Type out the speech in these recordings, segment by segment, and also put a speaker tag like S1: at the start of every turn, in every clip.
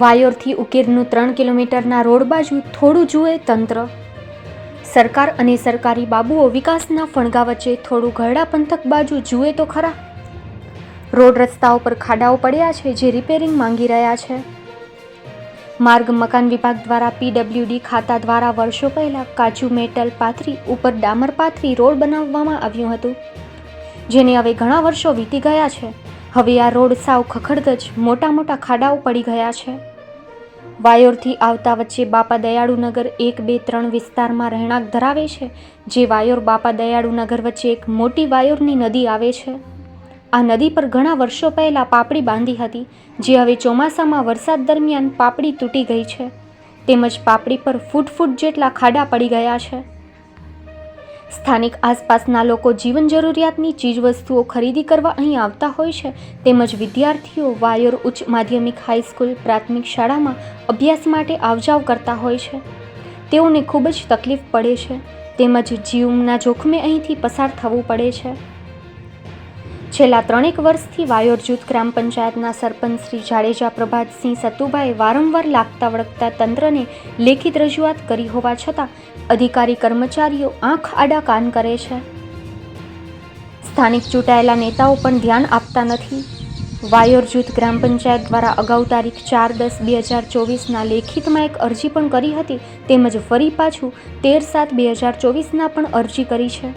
S1: વાયોરથી ઉકેરનું ત્રણ કિલોમીટરના રોડ બાજુ થોડું જુએ તંત્ર. સરકાર અને સરકારી બાબુઓ વિકાસના ફણગા વચ્ચે થોડું ઘરડા પંથક બાજુ જુએ તો ખરા. રોડ રસ્તાઓ પર ખાડાઓ પડ્યા છે જે રિપેરિંગ માંગી રહ્યા છે. માર્ગ મકાન વિભાગ દ્વારા પીડબ્લ્યુડી ખાતા દ્વારા વર્ષો પહેલાં કાચું મેટલ પાથરી ઉપર ડામર પાથરી રોડ બનાવવામાં આવ્યું હતું, જેને હવે ઘણા વર્ષો વીતી ગયા છે. હવે આ રોડ સાવ ખખડધજ મોટા મોટા ખાડાઓ પડી ગયા છે. વાયોરથી આવતા વચ્ચે બાપા દયાળુનગર એક, બે, ત્રણ વિસ્તારમાં રહેણાંક ધરાવે છે, જે વાયોર બાપા દયાળુનગર વચ્ચે એક મોટી વાયોરની નદી આવે છે. આ નદી પર ઘણા વર્ષો પહેલાં પાપડી બાંધી હતી, જે હવે ચોમાસામાં વરસાદ દરમિયાન પાપડી તૂટી ગઈ છે. તેમજ પાપડી પર ફૂટ ફૂટ જેટલા ખાડા પડી ગયા છે. સ્થાનિક આસપાસના લોકો જીવન જરૂરિયાતની ચીજવસ્તુઓ ખરીદી કરવા અહીં આવતા હોય છે, તેમજ વિદ્યાર્થીઓ વાયોર ઉચ્ચ માધ્યમિક હાઈસ્કૂલ પ્રાથમિક શાળામાં અભ્યાસ માટે આવજાવ કરતા હોય છે. તેઓને ખૂબ જ તકલીફ પડે છે, તેમજ જીવના જોખમે અહીંથી પસાર થવું પડે છે. છેલ્લા ત્રણેક વર્ષથી વાયોર જૂથ ગ્રામ પંચાયતના સરપંચ શ્રી જાડેજા પ્રભાતસિંહ સતુભાએ વારંવાર લાગતા વળગતા તંત્રને લેખિત રજૂઆત કરી હોવા છતાં અધિકારી કર્મચારીઓ આંખ આડા કાન કરે છે. સ્થાનિક ચૂંટાયેલા નેતાઓ પણ ધ્યાન આપતા નથી. વાયોર જૂથ ગ્રામ પંચાયત દ્વારા અગાઉ તારીખ ચાર દસ બે હજાર ચોવીસના લેખિતમાં એક અરજી પણ કરી હતી, તેમજ ફરી પાછું તેર સાત બે હજાર ચોવીસના પણ અરજી કરી છે.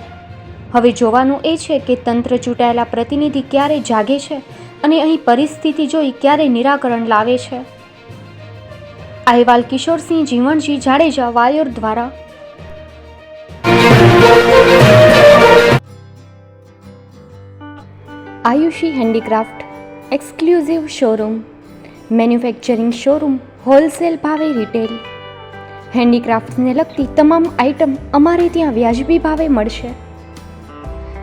S1: હવે જોવાનું એ છે કે તંત્ર ચૂંટાયેલા પ્રતિનિધિ ક્યારે જાગે છે અને અહીં પરિસ્થિતિ જોઈ ક્યારે નિરાકરણ લાવે છે. અહેવાલ કિશોરસિંહ જીવણજી, જાડેજા, વાયોર દ્વારા. Ayushi handicraft exclusive showroom, manufacturing showroom, wholesale ભાવે રિટેલ. હેન્ડીક્રાફ્ટ્સને લગતી તમામ આઇટમ અમારે ત્યાં વ્યાજબી ભાવે મળશે.